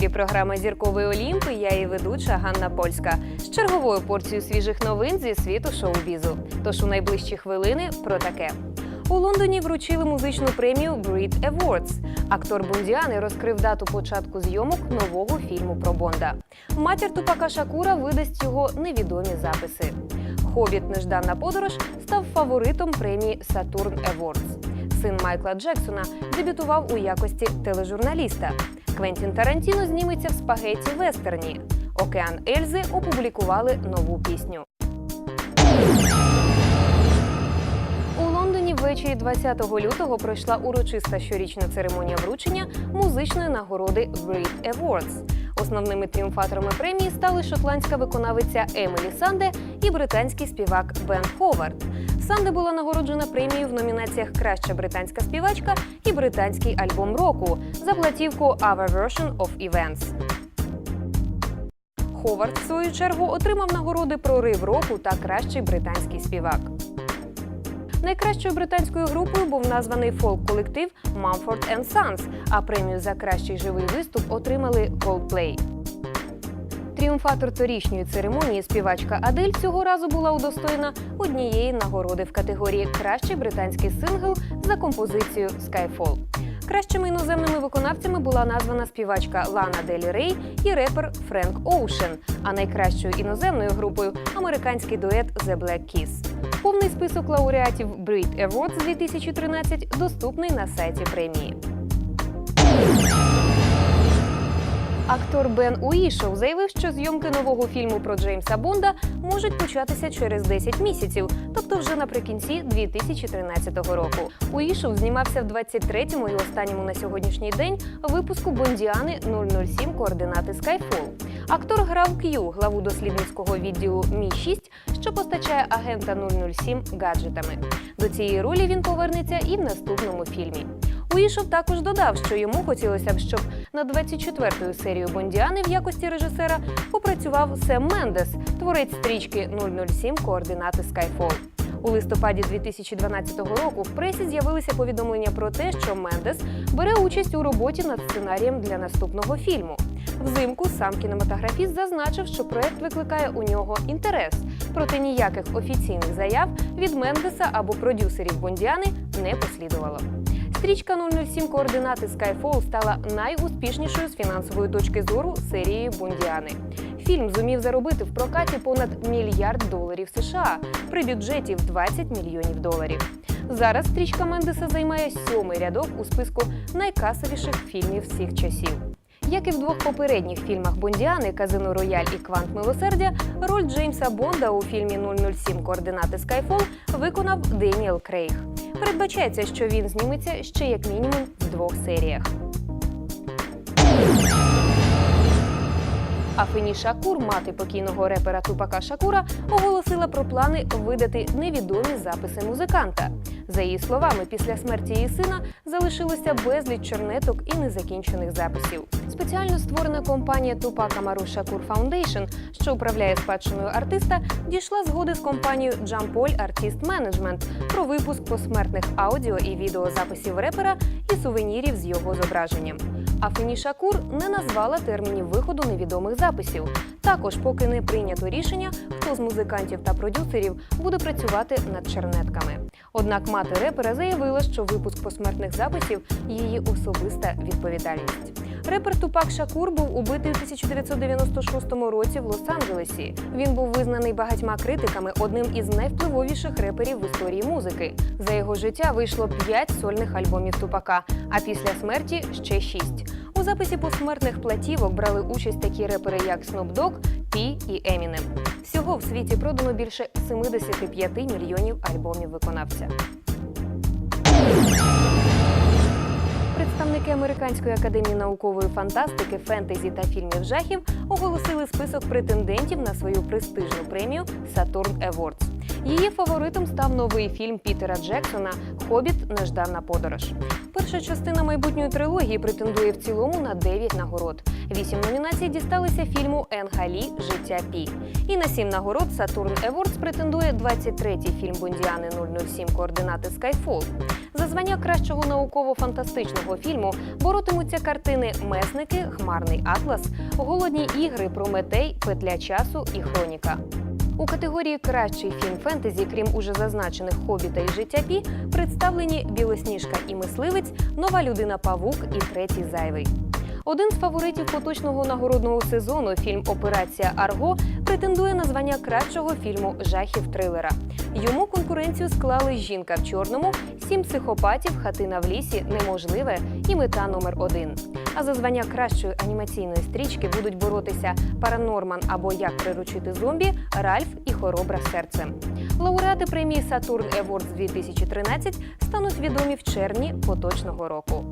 Ефірі програма Зірковий Олімп. Я її ведуча Ганна Польська з черговою порцією свіжих новин зі світу шоу-бізу. Тож у найближчі хвилини про таке. У Лондоні вручили музичну премію Brit Awards. Актор Бондіани розкрив дату початку зйомок нового фільму про Бонда. Матір Тупака Шакура видасть його невідомі записи. Хобіт Нежданна подорож став фаворитом премії Saturn Awards. Син Майкла Джексона дебютував у якості тележурналіста. Квентін Тарантіно зніметься в спагеті вестерні. Океан Ельзи опублікували нову пісню. У Лондоні ввечері 20 лютого пройшла урочиста щорічна церемонія вручення музичної нагороди Brit Awards. Основними тріумфаторами премії стали шотландська виконавиця Емілі Санде і британський співак Бен Ховард. Санде була нагороджена премією в номінаціях Краща британська співачка і британський альбом року за платівку Our Version of Events. Ховард, в свою чергу, отримав нагороди Прорив року та кращий британський співак. Найкращою британською групою був названий фолк-колектив Mumford Sons, а премію за кращий живий виступ отримали Coldplay. Тріумфатор торічньої церемонії співачка Адель цього разу була удостоєна однієї нагороди в категорії Кращий британський сингл за композицію Skyfall. Кращими іноземними виконавцями була названа співачка Лана Делі Рей і репер Френк Оушен, а найкращою іноземною групою американський дует The Black Keys. Повний список лауреатів Brit Awards 2013 доступний на сайті премії. Актор Бен Уішов заявив, що зйомки нового фільму про Джеймса Бонда можуть початися через 10 місяців, тобто вже наприкінці 2013 року. Уішов знімався в 23-му і останньому на сьогоднішній день випуску Бондіани 007 координати Skyfall. Актор грав К'ю, главу дослідницького відділу Мі 6 що постачає агента 007 гаджетами. До цієї ролі він повернеться і в наступному фільмі. Уішов також додав, що йому хотілося б, щоб на 24-ю серію Бондіани в якості режисера попрацював Сем Мендес, творець стрічки 007 координати Skyfall. У листопаді 2012 року в пресі з'явилися повідомлення про те, що Мендес бере участь у роботі над сценарієм для наступного фільму. Взимку сам кінематографіст зазначив, що проект викликає у нього інтерес, проте ніяких офіційних заяв від Мендеса або продюсерів Бондіани не послідувало. Стрічка 007 координати Skyfall стала найуспішнішою з фінансової точки зору серією Бондіани. Фільм зумів заробити в прокаті понад мільярд доларів США при бюджеті в 20 мільйонів доларів. Зараз стрічка Мендеса займає сьомий рядок у списку найкасовіших фільмів всіх часів. Як і в двох попередніх фільмах Бондіани Казино Рояль і Квант Милосердя, роль Джеймса Бонда у фільмі 007 Координати Skyfall виконав Деніел Крейг. Передбачається, що він зніметься ще як мінімум в двох серіях. Афені Шакур, мати покійного репера Тупака Шакура, оголосила про плани видати невідомі записи музиканта. За її словами, після смерті її сина залишилося безліч чорнеток і незакінчених записів. Спеціально створена компанія Тупак Амару Шакур Foundation, що управляє спадщиною артиста, дійшла згоди з компанією Джамполь Artist Management про випуск посмертних аудіо і відеозаписів репера і сувенірів з його зображенням. Афені Шакур не назвала термінів виходу невідомих записів. Також, поки не прийнято рішення, хто з музикантів та продюсерів буде працювати над чернетками. Однак мати репера заявила, що випуск посмертних записів її особиста відповідальність. Репер Тупак Шакур був убитий у 1996 році в Лос-Анджелесі. Він був визнаний багатьма критиками одним із найвпливовіших реперів в історії музики. За його життя вийшло п'ять сольних альбомів Тупака, а після смерті ще шість. У записі посмертних платівок брали участь такі репери, як Dogg, Пі і Емінем. Всього в світі продано більше 75 мільйонів альбомів виконавця. Представники Американської академії наукової фантастики, фентезі та фільмів жахів оголосили список претендентів на свою престижну премію Saturn Awards. Її фаворитом став новий фільм Пітера Джексона Хобіт Нежданна подорож. Перша частина майбутньої трилогії претендує в цілому на 9 нагород. Вісім номінацій дісталися фільму Енгалі Життя Пі. І на сім нагород Saturn Awards претендує 23-й фільм Бондіани 007 Координати Skyfall. За звання кращого науково-фантастичного фільму боротимуться картини Месники, Хмарний Атлас, Голодні ігри, Прометей, Петля часу і Хроніка. У категорії Кращий фільм фентезі, крім уже зазначених Хобіта і життя Пі, представлені Білосніжка і мисливець, Нова людина Павук і третій зайвий. Один з фаворитів поточного нагородного сезону, фільм Операція Арго, претендує на звання кращого фільму жахів трилера. Йому конкуренцію склали Жінка в чорному, Сім психопатів, Хатина в лісі, Неможливе і мета номер один. А за звання кращої анімаційної стрічки будуть боротися Паранорман або Як приручити зомбі, Ральф і Хоробра серце. Лауреати премії Saturn Awards 2013 стануть відомі в червні поточного року.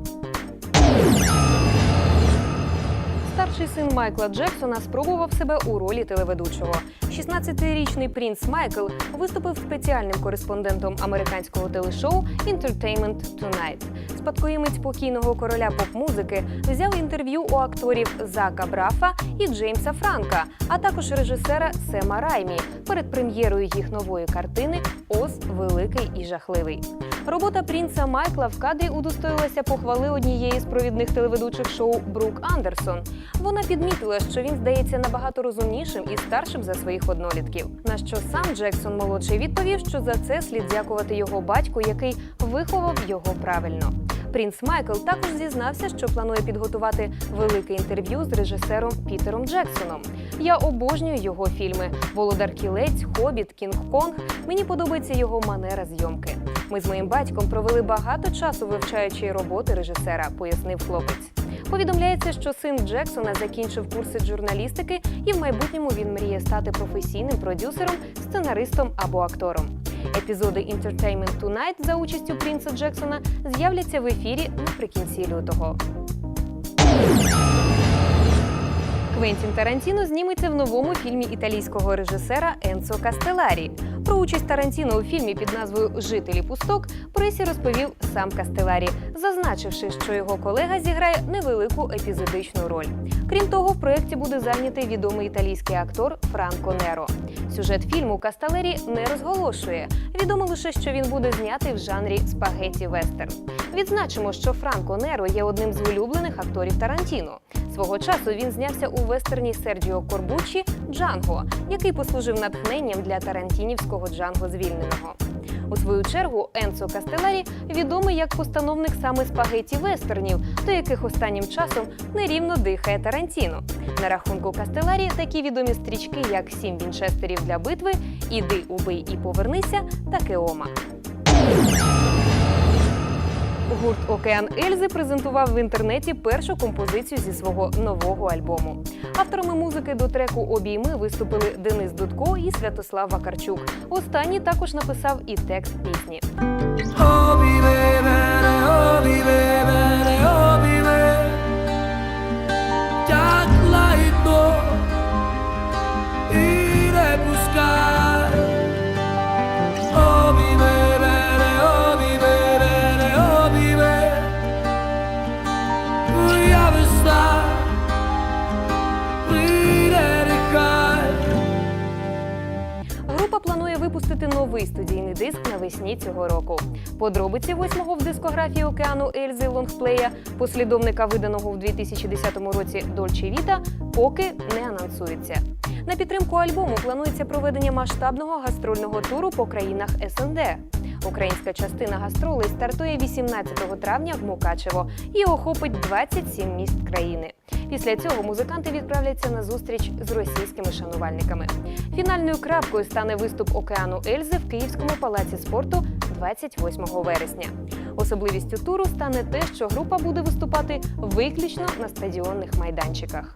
Старший син Майкла Джексона спробував себе у ролі телеведучого. 16-річний принц Майкл виступив спеціальним кореспондентом американського телешоу Entertainment Tonight. Спадкоємець покійного короля поп-музики взяв інтерв'ю у акторів Зака Брафа і Джеймса Франка, а також режисера Сема Раймі перед прем'єрою їх нової картини Оз Великий і жахливий. Робота принца Майкла в кадрі удостоїлася похвали однієї з провідних телеведучих шоу Брук Андерсон. Вона підмітила, що він здається набагато розумнішим і старшим за своїх однолітків. На що сам Джексон молодший відповів, що за це слід дякувати його батьку, який виховав його правильно. Принц Майкл також зізнався, що планує підготувати велике інтерв'ю з режисером Пітером Джексоном. Я обожнюю його фільми Володар Кілець, Хобіт, Кінг-Конг. Мені подобається його манера зйомки. Ми з моїм батьком провели багато часу вивчаючи роботи режисера, пояснив хлопець. Повідомляється, що син Джексона закінчив курси журналістики, і в майбутньому він мріє стати професійним продюсером, сценаристом або актором. Епізоди Entertainment Tonight за участю Принца Джексона з'являться в ефірі наприкінці лютого. Квентін Тарантіно зніметься в новому фільмі італійського режисера Енцо Кастеларі. Про участь Тарантіно у фільмі під назвою Жителі пусток пресі розповів сам Кастеларі, зазначивши, що його колега зіграє невелику епізодичну роль. Крім того, в проєкті буде зайнятий відомий італійський актор Франко Неро. Сюжет фільму Кастелері не розголошує. Відомо лише, що він буде знятий в жанрі спагеті вестерн. Відзначимо, що Франко Неро є одним з улюблених акторів Тарантіно. Свого часу він знявся у вестерні Серджіо Корбучі Джанго, який послужив натхненням для тарантінівського Джанго звільненого. У свою чергу Енцо Кастеларі відомий як постановник саме спагеті вестернів, до яких останнім часом нерівно дихає Тарантіно. На рахунку Кастеларі такі відомі стрічки, як Сім вінчестерів для битви, Іди, убий і повернися та Кеома. Гурт Океан Ельзи презентував в інтернеті першу композицію зі свого нового альбому. Авторами музики до треку Обійми виступили Денис Дудко і Святослав Вакарчук. Останній також написав і текст пісні. Oh, Група планує випустити новий студійний диск навесні цього року. Подробиці восьмого в дискографії океану Ельзи лонгплея, послідовника виданого в 2010 році Дольче Віта, поки не анонсуються. На підтримку альбому планується проведення масштабного гастрольного туру по країнах СНД. Українська частина гастролей стартує 18 травня в Мукачево і охопить 27 міст країни. Після цього музиканти відправляться на зустріч з російськими шанувальниками. Фінальною крапкою стане виступ океану Ельзи в Київському палаці спорту 28 вересня. Особливістю туру стане те, що група буде виступати виключно на стадіонних майданчиках.